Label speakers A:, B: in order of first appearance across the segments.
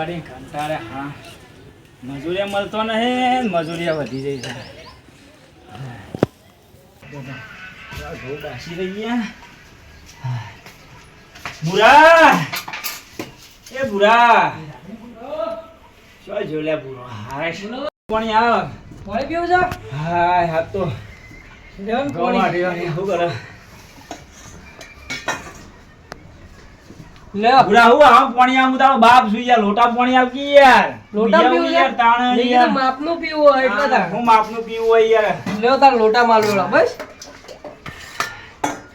A: વાળી કંટાળે હા. મજૂરી મળતો નહીં મજૂરી વધી જાય છે. ઘઉં બાસી રહી ગયા બુરા! એ બુરા! શું જોલ્યા બુરો? હાય. પાણી આવ?
B: પાણી પીવું છે?
A: હાય હા તો.
B: કોણ?
A: વાટી શું કરે
B: લે
A: બુરા હું આમ પાણી આમ તારો બાપ સુઈ યાર લોટા પાણી આવકી યાર.
B: લોટા પીવું
A: યાર. તાણે યાર
B: કીધું માપનું પીવું હોય એટલે
A: હા,
B: તાર
A: હું માપનું પીવું હોય યાર.
B: લેવો તાર લોટા માલ બસ.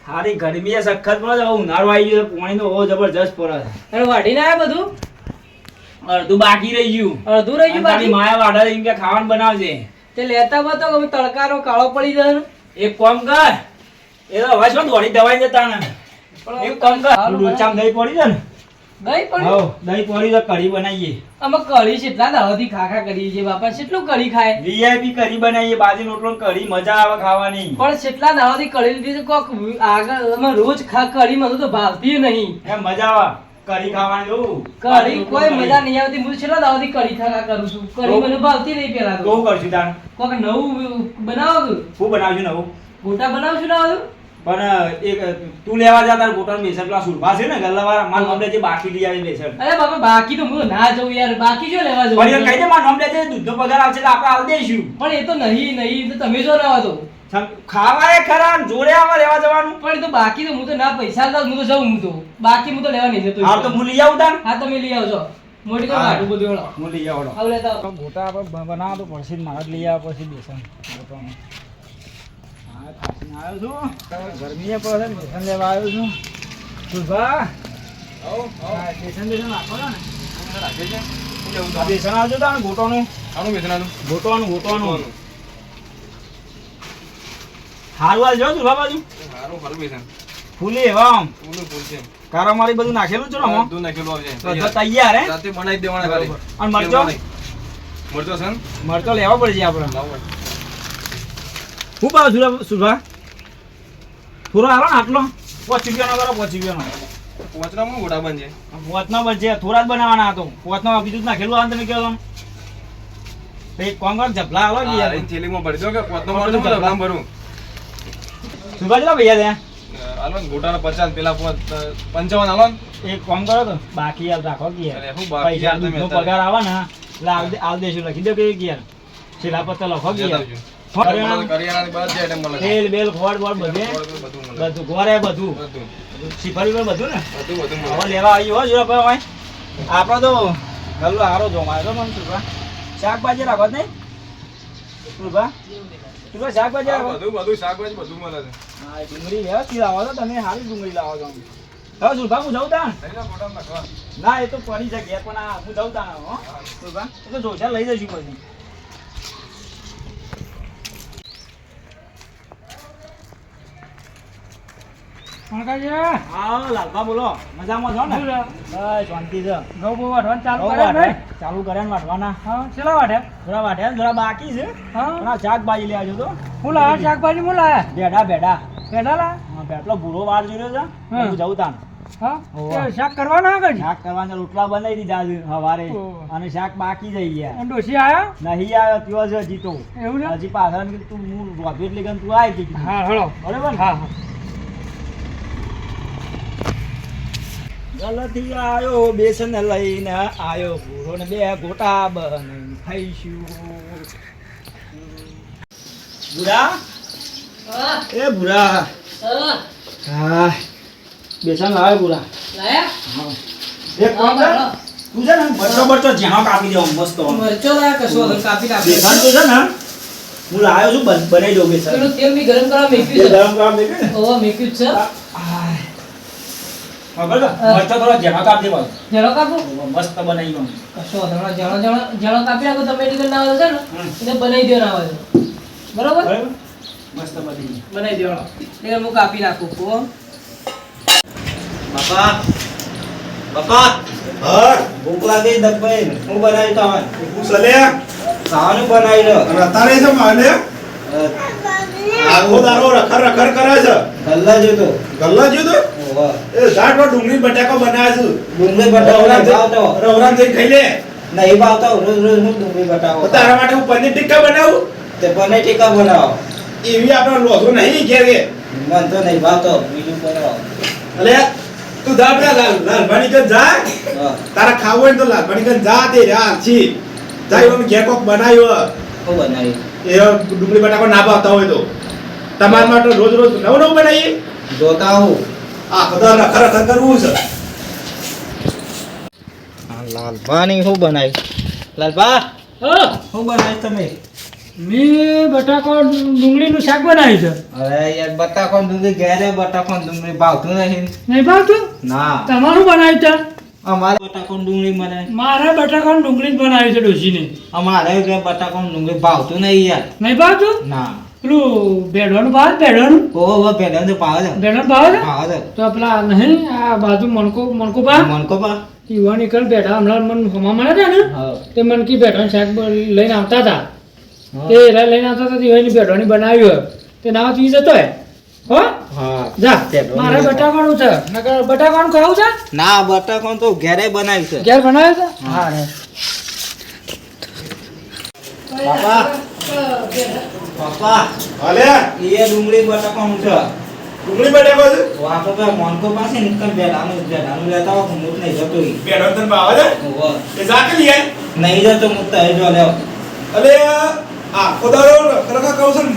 A: હારી ગરમી એ સખત પડે છે ઉનાળો આવી ગયો પાણી તો બહુ જબરજસ્ત પડે છે.
B: આયા બધું?
A: અડધું બાકી રહી ગયું.
B: અડધું રહી ગયું બાકી?
A: માયા વાડા એમ કે ખાવાનું બનાવજે.
B: તે લેતા બતો તડકારો કાળો પડી જાય
A: એક કોમ કર એ તો હવે શું દોડી દવાઈ જતા ને? એક કામ કર.
B: સારું
A: દહીં પડી છે ને?
B: દહીં પડી?
A: હવ દહીં પડી તો કઢી બનાવીએ.
B: અમે કઢી કેટલા દાડાથી ખાખા કરીએ છીએ બાપા કેટલું કઢી ખાય.
A: વીઆઈપી કઢી બનાવીએ બાજરી રોટલો કઢી મજા આવે ખાવાની.
B: પણ કેટલા દાડાથી કઢી લીધી છે કોક આગળ અમે રોજ ખા કઢી મને તો ભાવતી નહીં.
A: એમ મજા આવે કઢી ખાવાની જોવું
B: કઢી કોઈ મજા નહીં આવતી હું છેલ્લા દાડાથી કઢી ખાખા કરું છું. કઢી મને ભાવતી નહીં પેલા
A: તો. કરશું તાણ.
B: કોક નવું બનાવો
A: હું બનાવજો નવું?
B: ગોટા બનાવશું ના બધું
A: પણ એક તું લેવા જા તાર મેસર પેલા સુરભા છે ને ગલ્લાવાળા માર નોમ જે બાકી લઈ આવી મેસર
B: અરે બાપા બાકી તો હું ના જઉં યાર. બાકી જો લેવા જઉં
A: પણ કહી દે માર નોમ જે દૂધનો પગાર આવશે એટલે આપણે આલ દઈશું
B: પણ એ તો નહીં નહીં તો તમે જો રહેવા દો.
A: ખાવાય ખાવા એ ખરા જોડે આવા લેવા જવાનું.
B: પણ તો બાકી તો હું તો ના પૈસા દઉં હું તો જઉં હું તો. બાકી હું તો લેવા નહીં જતો.
A: હા તો હું લઈ આવું તાન
B: હા તમે લઈ આવજો. મોટી કર
A: હા.
B: બધું
A: હું લઈ આવું
B: આવ લેતા
A: ગોટા આપણે બનાવવા તો પડશે મારા લઈ આવવા પડશે બેસન આવ્યો છું ગરમીએ પડે છે લેવા આવ્યો છું સુરભા હા, બેસન બેસન રાખો ને આ બેસન આવજો તાણ ગોટાનું ગોટવાનું ગોટવાનું હારું હાલ જો સુરભા બાજુ ફૂલી એવા આમ કારા મારી બધું નાખેલું છે ને આમાં? બધા તૈયાર હે
C: રાતે બનાવી દેવાના ખાલી.
A: અને મરચો
C: મરચો છે
A: મરચો લેવા પડશે આપણે શું ભાવ સુરભા સુરભા થોડો આવો ને આટલો પાંચ રૂપિયાનો કરો ગયો પહોંચના
C: પોચરામાં ગોળા બનશે.
A: પહોંચના બનશે થોડા જ બનાવવાના હતો. પોચનો બીજું જ નાખેલું આવે તમે કહો છો. ને. તો એક કોણ કોણ જપલા આવો. કે યાર
C: થેલીમાં ભરી કે પોતનો મળશે હું ભરું.
A: સુરભા કેટલા ભૈયા ત્યાં
C: હાલો ને ગોટાના પચાસ પેલા પોત, પંચાવન હાલો
A: એક કામ કરો તો બાકી યાર રાખો કે યાર પૈસા
C: તમે
A: પગાર આવે ને એટલે દે- દેશું લખી દો કે યાર. છેલ્લા પત્તા લખો કે યાર. તેલ બેલ ખોળ બોળ બધે.
C: બધું મળે.
A: બધું ગોરે બધું.
C: બધું.
A: શિફરી પર બધું ને?
C: બધું બધું
A: હવે લેવા આવી હોય જોડે ભાઈ આપણો તો ગલ્લો હારો જો તો મને સુરભા શાકભાજી રાખો જ નહીં સુરભા સુરભા શાકભાજી
C: હા,
A: રાખો.
C: બધું બધું શાકભાજી બધું મળે છે.
A: હા ડુંગળી વ્યવસ્થિત લાવો તો તમે સારી ડુંગળી લાવો છો હવે સુરભા હું જઉં તાં ના એ તો પડી છે ઘેર પણ આ હું જઉં તાં હો. સુરભા એ તો જોશા લઈ જઈશું પછી. હા લાલભા બોલો. મજામાં છો ને? બસ શાંતિ છે.
B: ઘઉં બહુ વાઢવાનું ચાલુ કરે
A: ચાલુ કરે ને વાટવાના
B: હા ચેલા વાઢે?
A: થોડા વાટ્યા થોડા બાકી છે.
B: હા.
A: શાકભાજી લેવા જો
B: હું લાયા શાકભાજી હું લાયા
A: બેડા બેડા
B: પેલા લાયા
A: હા, પેટલો ભૂરો વાર જોયો છે?
B: હું.
A: જઉં તાન
B: હા? શાક કરવાના આગળ?
A: શાક કરવાના રોટલા બનાવી દીધા છે હવારે અને શાક બાકી જઈ ગયા.
B: ડોસી આયા?
A: નહીં આવ્યો ત્યો છે જીતો
B: એવું ને
A: હજી પાછળ તું હું એટલે તું
B: હા હળો.
A: બરોબર
B: હા હા.
A: ગલતી આવ્યો બેસન લઈને આવ્યો ભૂરો ને બે ગોટા બનાવીને ખાઈશું. બુરા? એ બુરા.
B: હા.
A: બેસન લાવે બુરા.
B: લાયા?
A: હા. એક કામ કર તું છે ને બચ્ચો બચ્ચો જ્યાં કાપી દેવો મસ્ત
B: મરચો લાયા કશો કાપી
A: બેસન
B: નાખ્યો
A: તો છે ને હું લાવ્યો છું બન- બનાવી દઉં બેસન.
B: તેલ બી ગરમ કરવા મેક્યું
A: ગરમ કરવા મેક્યું
B: છે
A: આય. હા, બરાબર. મરચાં થોડા ઝીણા કાપી દેવા
B: જળો કાપો
A: મસ્ત બનાવી
B: કશો જળો જળો કાપી નાખો તમે એટલી ના આવે છે ને
A: હમ.
B: બનાવી દો ના આવે. બરોબર?
A: મસ્ત બની
B: બનાવી દેવાનો. એટલે હું કાપી નાખું કો
D: બાપા બાપા.
A: ભૂખ લાગી દબાઈ હું બનાવી તો
D: હું સલે
A: ખાવાનું બનાવી લો.
D: અને છે
A: આ
D: આખો દારો રખર રખર કરે છે.
E: ગલ્લા જોતો.
D: ગલ્લા જ્યો એ ઝાડ પર ડુંગળી બટાકો બનાવે છે.
E: ડુંગળી બટાકો
D: રવરામ જઈ- ખાઈ લે.
E: નહીં ભાવતો રોજ રોજ હું ડુંગળી બટાકો
D: તારા માટે હું પનીર ટિક્કા બનાવું?
E: તે પનીર ટીકા બનાવો.
D: એવી આપણે લોસો નહીં ઘેર. કે
E: મન તો નહીં ભાવતો બીજું બનાવો.
D: અલે તું જા પેલા લાલ લાલભાની કન જા તારા ખાવું હોય તો લાલભાણી કન જા તે રહ્યા છી. જા એવો ઘેર કોક બનાવ્યો
E: હું બનાવી
D: એ ડુંગળી બટાકો ના ભાવતા હોય તો. તમારા માટે રોજ રોજ નવું નવું બનાવીએ?
E: જોતા હું.
D: આ બધા રખર રખર કરવું છે.
E: લાલભાની શું બનાવી?
F: લાલબા
E: શું બનાવી તમે?
F: મેં બટાકો ડુંગળીનું શાક બનાવ્યું છે.
E: અરે યાર બટાકો ડુંગળી ઘેરે બટાકો ડુંગળી ભાવતું નહીં
F: નહીં ભાવતું?
E: ના.
F: તમારું બનાવ્યું છે?
E: અમારે બટાકો ડુંગળી બનાવી.
F: મારે બટાકાનું ડુંગળી જ બનાવી છે ડોશીને.
E: અમારે ઘેર બટાકો ડુંગળી ભાવતું નહીં યાર.
F: નહીં ભાવતું?
E: ના.
F: પેલું ભેડવાનું ભાવે ભેડવાનું
E: ઓ પેલા તો ભાવે છે
F: ભેડવાનું ભાવે છે
E: ભાવે છે
F: તો પેલા નહીં આ બાજુ મણકો મણકો પા
E: મણકો પા
F: યુવા નીકળ બેઠા હમણાં મન હમા મળે છે ને? તે મનકી બેઠાનું શાક લઈને આવતા હતા. તે લઈને આવતા હતા યુવાની ભેડવાની બનાવ્યું હોય. તે નાવ તી જતો હોય. હો?
E: હા.
F: જા. મારે બટાકાનું છે. નકર બટાકાનું ખાવું છે?
E: ના બટાકો તો ઘેરે બનાવી છે.
F: ઘેર બનાવ્યું છે? હા. રે.
E: બાપા પપ્પા
D: અલે
E: એ ડુંગળી બટાકો છે.
D: ડુંગળી બટાકો છે?
E: વાપો પે મનકો પાસે નીકળ બેડાનું લેતા હો હું નહીં જતો
D: છે? એ લઈ આય.
E: નહીં જતો હું તો જો લેવ
D: અલે આ ખોદારો રખર કહું છું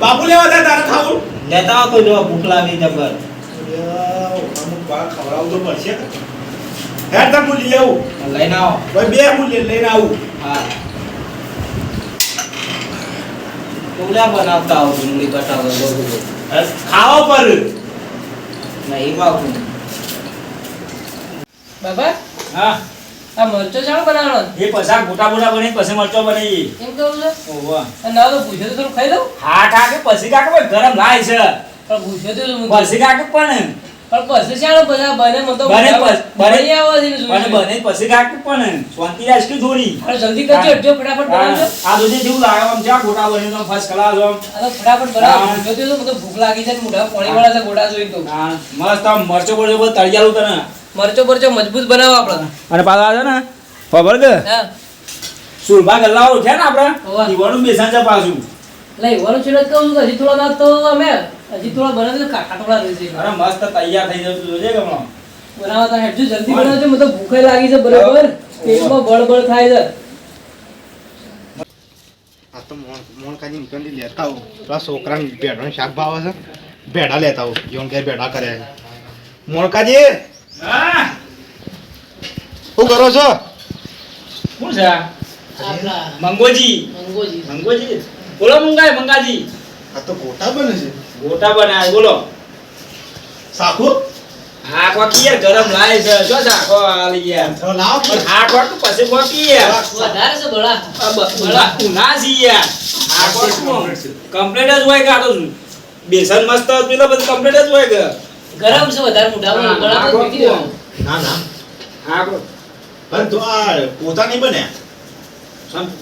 D: બાપુ લેવા તારે ખાવું?
E: લેતા કોઈ જો ભૂખ લાગી જબર
D: અમુક બહાર ખવડાવવું તો પડશે હેડ તને હું લઈ આવું
E: લઈને આવો.
D: ભાઈ બે હું લઈ- લઈને આવું.
E: હા. કેવડા બનાવતા હો ડુંગળી બટાકો બરોબર
D: ખાવો પર.
E: નહીં. ભાવતું
F: બાબા?
A: હા.
F: આ મરચો ચાલો બનાવવાનો?
A: એ પછા ગોટા ગોટા બની પછી મરચો બની
F: એમ કેવું છે. અને ના તો પૂછે તો થોડું ખાઈ લઉં?
A: હા કાકે પછી કાકે ભાઈ ગરમ લાય છે.
F: પણ પૂછે તો
A: પછી કાકે પણ.
F: પણ પછી ચાલો બધા બને મને તો
A: બને બને-
F: આવો છે બને
A: બને પછી કાકે પણ. શાંતિ રાખ કે થોડી?
F: અરે જલ્દી કરજો
A: હા.
F: ફટાફટ બનાવજો.
A: આ દૂધી જેવું લાગે આમ જા ગોટા બની તો ફર્સ્ટ ક્લાસ આમ.
F: અરે ફટાફટ બનાવો. જો તો મને ભૂખ લાગી છે ને મોઢા પાણી વાળા છે ગોટા જોઈ તો.
A: હા, મસ્ત આમ મરચો બધું તળિયાલું તને.
F: મરચો પરચો મજબૂત બનાવો આપણે.
A: અને પાછા છે ને ખબર કે સુરભા ગલ્લા ઉઠ્યા ને
F: આપણે.
A: ઈવાનું બેસન છે પાછું.
F: લઈ ઈવાનું છે કહું છું હજી થોડા ના તો અમે. હજી થોડા બને તો કાકા થોડા રહેશે
A: અરે મસ્ત તૈયાર થઈ જતું જોજે કે હમણાં.
F: બનાવતા હેડજો જલ્દી બનાવજો મને તો ભૂખે લાગી છે બરોબર. પેટમાં બળબળ થાય છે.
D: આ તો મોણ મોણ કાજી નીકળી લેતા આવું. પેલા છોકરાને ભેડાનું શાક ભાવે છે. ભેડા લેતા આવું. યોન ઘેર ભેડા કરે છે. મોણકાજી! શું કરો છો?
A: શું છે? મંગોજી.
F: મંગોજી.
A: મંગોજી? બોલો મંગાય મંગાજી.
D: આ તો ગોટા બને છે.
A: ગોટા બનાય બોલો.
D: સાખો
A: હા કીએ ગરમ લાય છે. જો સાખો આલી યાર
D: તો લાવો
A: પણ પછી કોકી યાર
F: વધારે છે બળા
A: ઉના યાર કમ્પ્લીટ જ હોય કે આ તો બેસન મસ્ત પેલો બધું કમ્પ્લીટ જ હોય કે?
F: ગરમ છે વધારે મોઢામાં દેવાનું.
D: ના ના પણ તો આ પોતા નહીં બન્યા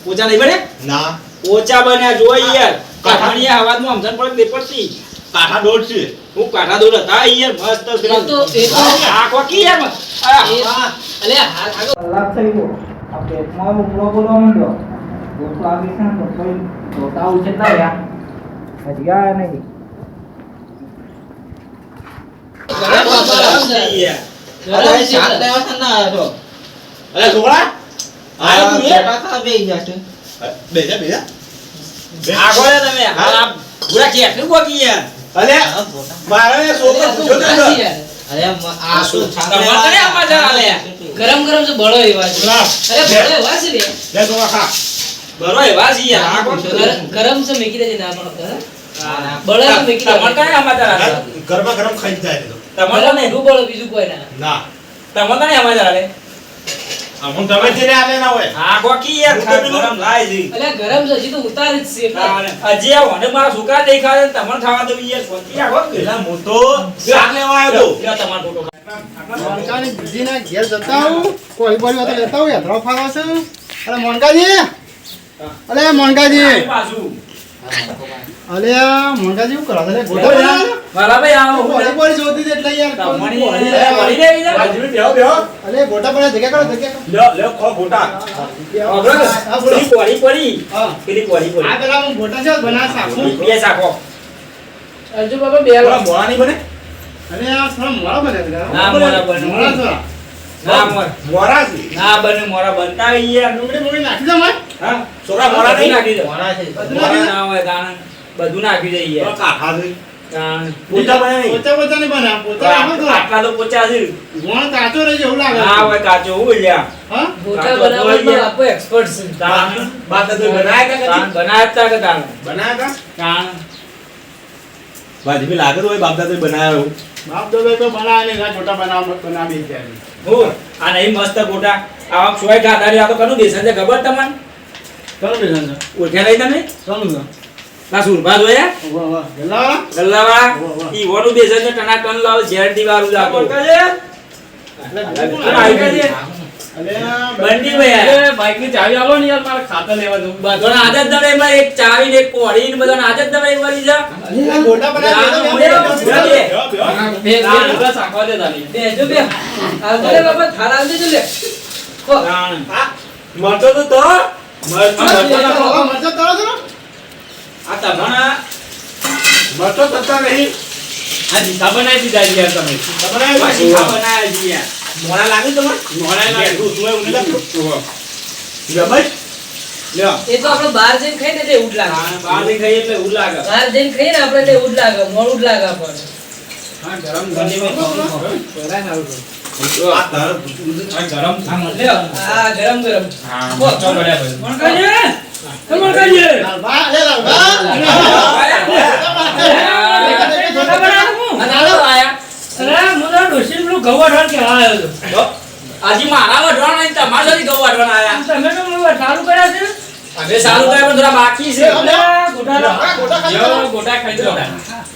A: પોચા નહીં બને?
D: ના.
A: પોચા બન્યા જો યાર. કાઠાણીયા અવાજમાં સમજણ પડે દેપડતી
D: કાઠા દોડ છે.
A: હું કાઠા દોડ હતા યાર મસ્ત પેલા
F: તો- એ તો-
A: આખો કી યાર
F: અલે હાલ આગળ
E: કલાક થઈ ગયો આ પેટમાં ઉપડો બોલવા માંડ્યો ભૂખ લાગી છે ને તો કોઈ જોતા ઉછેતા યાર હજી આયા નહીં
F: ગરમ ગરમ છે.
A: યાર તમારે આમાં જરા?
F: ગરમ ગરમ બળો એવા છે. અરે બળો એવા છે રે
D: લે
A: છે યાર
F: છે ના પણ. બળો મેકી
A: તમારે. આમાં જરા લે?
D: ગરમા ખાઈ જાય.
A: તમારે
F: બીજું કોઈ ના?
D: અમુક તમે આલે હોય.
A: યાર ગરમ. લાય
F: ગરમ છે તો ઉતાર જ છે
A: મારા તમને ખાવા દઉં યાર રાખો
D: પેલા મોટો તો શાક લેવા આવ્યો તો.
A: લ્યો તમારો ફોટો
G: મોનકાની દીદીના ઘેર જતા હું કોઈ બોલી લેતા હું છે. અરે મોનકાજી. અરે મોનકાજી.
A: પાછું.
G: અલ્યા આ શું કરો ગોટા બનાવો
A: મારા ભાઈ આવો
G: પોળી પોળી જોતી એટલે યાર
A: તમારી
G: પોળી.
A: વળી લેવી છે?
G: અલે ગોટા પર જગ્યા કરો, જગ્યા કરો. હા, બોલો.
A: આ બોલી પડી.
G: હા.
A: પેલી પડી પડી.
G: આ પેલા હું ગોટા છે બનાવે સાખો
A: બે સાખો
F: અર્જુ બાબા બે
G: અલ્યા થોડા મોડા બને.
A: ના, મોળા બને.
G: મોળા થોડા.
A: ના મોર. ના બને મોરા બનતા હોય યાર.
G: ડુંગળી બુંગળી નાખી દો માય.
A: હા? બધું નાખી દો.
G: બધું નાખી
A: મોરા
G: દો.
A: ના હોય તાણ. બધું નાખી દઈએ યાર. તાણ.
G: પોચા પોચા નહીં બનાવે, પોચા રાખો થોડા.
A: આટલા તો પોચા છે
G: ગોળ કાચો રહી જાય એવું લાગે
A: ના હોય કાચો હું લ્યા
G: હા?
F: ગોટા બનાવવામાં આપો એક્સપર્ટ છે
A: તાણ તાણ બનાવ્યા બનાયા કે તાણ તાણ
G: બાપ દાદા તો બનાવે નહીં, ગોટા બનાવ- બનાવી છે.
A: હું આ નહીં મસ્ત ગોટા આવા સોય ખાતા રહ્યા તો કનું બેસન છે ખબર તમને
G: ચાલો બેસન છે.
A: ઓળખ્યા નહીં તમે
G: ચાલો છે.
A: ના સુરભા જોયા
G: વાહ, વાહ. ગલ્લાવાળા?
A: ગલ્લાવા. ઈ બેસન છે ટના ટન લાવ
G: એટલે
A: છે.
G: અલ્યા,
A: બંડી ભાઈ.
F: બાઈકની ચાવી આલો ને યાર મારે ખાતર લેવા જવું.
A: બધાને આદત દડે એમાં એક ચાવી ને કોળી ને બધાને આદત દડે મળી જા
G: ગોટા બનાવી તો બે
A: બે,
F: દે તારી.
B: બે જો બે. બાપા થાળ લે.
G: તળો છો ને?
A: આ તમારા
F: આ જીતા બનાવી દીધા યાર તમે.
A: છે યાર. મોડા લાગે તમારે?
F: મોડા લાગે.
B: એ તો આપણે બહાર જઈને ખાઈને એટલે ઉડ લાગે.
A: બહાર જઈને ખાઈએ એટલે ઉડ લાગે.
B: બહાર જઈને ખાઈએ ને આપણે એટલે ઉડ લાગે મોડું ઉડ લાગે પણ
A: હા, ગરમ ગરમ
F: આ ગરમ
B: ગરમ ગરમ
F: હા મરચો પડ્યા પછી
A: કોણ ખાઈએ? કોણ ખાઈએ?
G: લાલભા, અલ્યા,
A: ગોટા બનાવું?
B: અને આલો આયા
F: અરે મુલા ગવાઠાણ કે આયો
A: જો, હજી મારા વઢવાણ નહીં, તમારા સુધી ગૌ વઢવાણ આયા.
F: તમે તો મને ચાલુ કર્યા છે.
A: અમે ચાલુ કર્યા પણ થોડા બાકી છે.
F: ગોટા
G: ગોટા ખાઈ.
F: ગોટા ખાઈ દો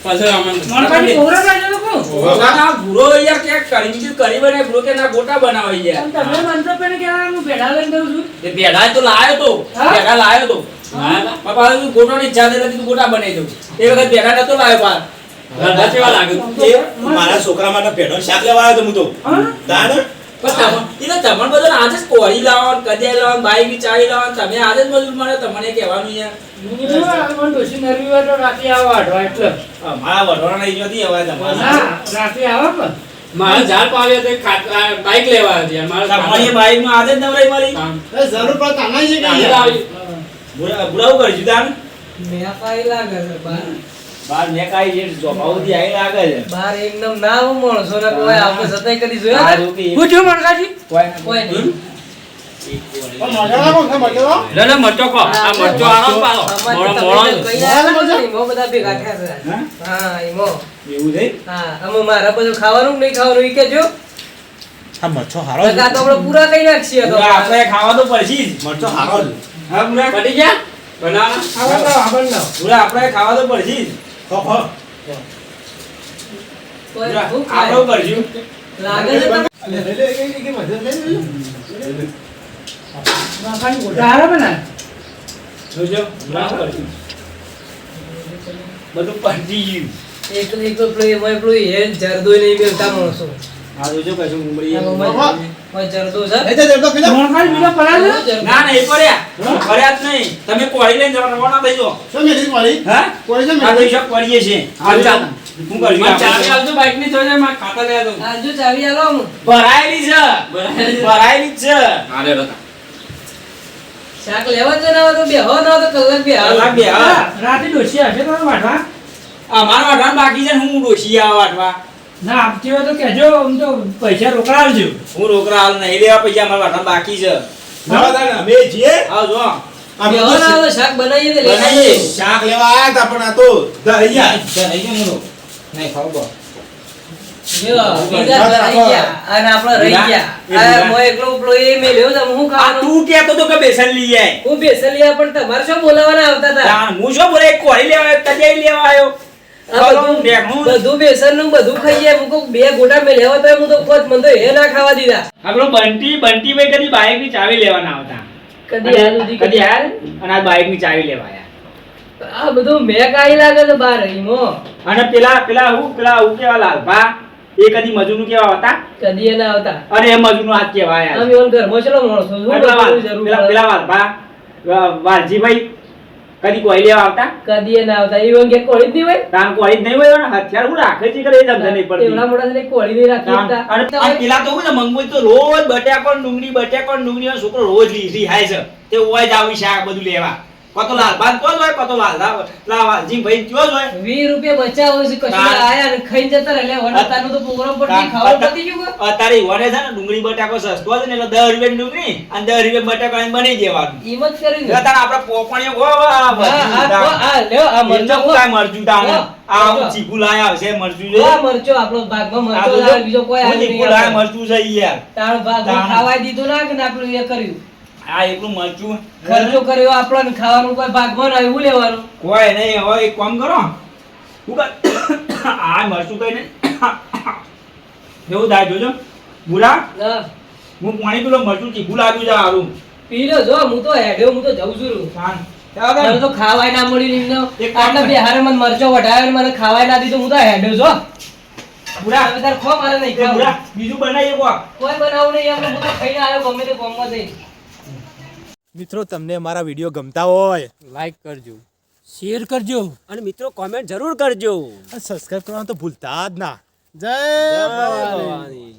F: પછી આમાં
A: મણકાની
F: કોરા કાઢે લોકો.
A: ગોટાના ભૂરો યાર ક્યાંક કરી બીજું કરી બનાય ભૂરો કે ના ગોટા બનાવે યાર.
F: તમે મંત્ર પેને કે હું પેડા લઈને દઉં છું.
A: એ ભેડા તો લાયો તો.
F: હા?
A: લાયો તો. ગોટોની ઈચ્છા થઈ તું ગોટા બનાવી દઉં. એ વખત ભેડા નતો લાયો પાર
F: ધંધા કેવા લાગે?
H: મારા છોકરા માટે પેઢો શાક લેવા આવ્યો હું તો. દાન
A: પણ તમન એ આજે જ કોળી બાઈક ચાવી તમે આજે જ તમને કહેવાનું યાર મારા
F: મારે ઝાડ પાવ્યો તો બાઈક લેવા આવ્યો યાર
A: બાઈકમાં આજે જ નવરાઈ
G: એ જરૂર પડે તો છે કે
F: આજે
G: યાર.
F: આવી.
A: બુરાવું કરજો તાન.
B: મેં પાઈ લાગે છે બહાર
A: બાર નેકાઈ કાઈ જે જોપાવતી આઈ લાગે છે.
B: બાર એકદમ ના માણસો ને કોઈ આપણે સતાઈ કરી જોયા?
A: જોકી
F: મણકાજી
A: કોઈ
B: કોઈ નહીં. ખાવાનું નહીં ખાવાનું ઈ
H: આ મરચો હારો
B: નકર તો આપણે પૂરા કઈ નાખીએ તો.
A: આપણે ખાવા તો પડશે
H: મરચો હારો
A: હા બુરા
F: પડી ગયા? બનાવવાના?
A: આપણે ખાવા તો આપણે
B: લાગે
A: બધું પડી ગયું.
B: એક એક તો પેલું એમાં પેલું એ જરદોય નહીં મેલતા માણસો.
A: આ જોજો કશું ઉમરી
B: જરદો છે
G: લઈ જા, જરદો
F: છે
A: ના નહીં પડ્યા. પડ્યા જ નહીં. તમે કોળી લઈને જવાનો? હા?
G: છે
A: છે
F: હાલ ચાલ.
A: હું.
F: ચાવી આવજો બાઈકની જોજે મારે ખાતા લેવા દઉં
B: આજુ ચાવી આલો આમ.
A: ભરાયેલી છે.
F: ભરાયેલી છે.
B: શાક લેવા જ ના તો બેહો ના તો કલાક બેહો.
A: કલાક બે હા
F: રાતે ડોશી હશે તો વાટવા
A: અમારા વાટવાનું બાકી છે હું ડોસી આ વાટવા
F: ના આપતી હોય તો કહેજો આમ તો પૈસા રોકડા આલજો
A: હું રોકડા હાલ નહીં લેવા પૈસા મારા વાટા બાકી છે.
H: ના દાદા અમે જે
B: આવ જો. અમે તો શાક બનાવીએ ને
A: બનાવીએ.
H: શાક લેવા આયા તા પણ આ તો દરિયા
A: નહીં ખાવ બો.
B: જો, બીજા ઘર રહી અને આપણે રહી ગયા.
A: બીજા.
B: એકલો એ મેલ્યો તો હું
A: આ તું કે બેસન લઈ આય.
B: હું બેસન લઈ પણ તમારે શું બોલાવાના આવતા હતા?
A: હું શું બોલાય? કોઈ કોળી લેવા આવ્યો કડિયાઈ લેવા આવ્યો.
B: બધું
A: બેસનનું
B: બધું ખાઈ હું કહું બે ગોટા મેં લેવા તો હું તો ખોટ મને તો એ ના ખાવા દીધા.
A: આપણો બંટી બંટી ભાઈ કદી બાઈકની ચાવી લેવાના આવતા?
B: કદી હાલ સુધી
A: કદી હાલ અને આ બાઈકની ચાવી લેવા
B: આ બધું મેં કાઈ લાગે છે બાર ઈમો
A: અને પેલા પેલા હું પેલા હું કેવા લાલભા? એ કદી કેવા હતા
B: કદી એ ના આવતા.
A: એ મજૂરનું હાથ કેવાય
B: આમ એવન ઘરમાં ચલો માણસો
A: પેલા પેલા વાલભા વાલજીભાઈ કદી કોઈ લેવા આવતા?
B: કદી એ ના આવતા. એ વંગે કોળી જ નહીં હોય.
A: તાન કોઈ જ નહીં હોય ને હથિયાર હું રાખે છે કરે એ નહીં પડતી.
B: એવડા મોટા ને કોળી નહીં રાખતા
A: અને અને પેલા તો હું ને મંગવું તો રોજ બટ્યા પણ ડુંગળી બટ્યા પણ ડુંગળી છોકરો રોજ રી- રિહાય છે. તે ઓય જ આવી શાક બધું લેવા. કતો લાલભાન કોણ હોય? કતો લાલ લાવા જી ભાઈ કયો જ હોય?
B: વીસ રૂપિયા બચાવો છે કશું આયા ને ખાઈને જતા રહે. વનતાનું તો પ્રોગ્રામ પરથી ખાવ પતી ગયું?
A: અત્યારે વડે છે ને ડુંગળી બટાકો સસ્તો છે ને એટલે 10 રૂપિયા ડુંગળી અને 10 રૂપિયા બટાકો એને બની જવાનું
B: ઈમ જ કર્યું.
A: એટલે આપણે પોપણીઓ ગો આ
B: આ લ્યો, આ મરચાં
A: મરચું કાંઈ મરચું આ ચીકુ લાય આવશે મરચું
B: જો આ મરચો આપણો ભાગમાં મરચો
A: તો
B: બીજો કોઈ આ
A: ચીકુ લાયા મરચું છે યાર.
B: તાર
A: ભાગ
B: ખાવા દીધું ના કે ને એ કર્યું?
A: આ એકલું મરચું.
B: ખર્ચો કર્યો આપણને ખાવાનું કોઈ ભાગમાં ના એવું લેવાનું?
A: કોઈ નહીં હવે એક કામ કરો. હું આ મરચું કઈ નહીં એવું થાય જોજો.
B: ભૂલા
A: હું. પાણી પેલો મરચું ચીકુ લાગ્યું છે હારું.
B: પી લો જો હું તો હેડ્યો હું તો જઉં છું. મને તો ખાવાય ના મળી ને એમને.
A: એક કામ
B: આટલા
A: કર.
B: બે હારે મને મરચો વઢાવ્યો મને ખાવાય ના દીધું હું તો હેડ્યો છો તાર ખો મારે નહીં
A: બીજું બનાવીએ
B: કોઈ બનાવું નહીં એમને હું તો ખાઈને આવ્યો ગમે તે ગામમાં જઈને.
D: મિત્રો તમને મારા વીડિયો ગમતા હોય
F: લાઈક કરજો શેર કરજો
H: અને મિત્રો કોમેન્ટ જરૂર કરજો
D: સબસ્ક્રાઇબ કરવાનું તો ભૂલતા જ ના જય ભવાની.
H: ભવાની.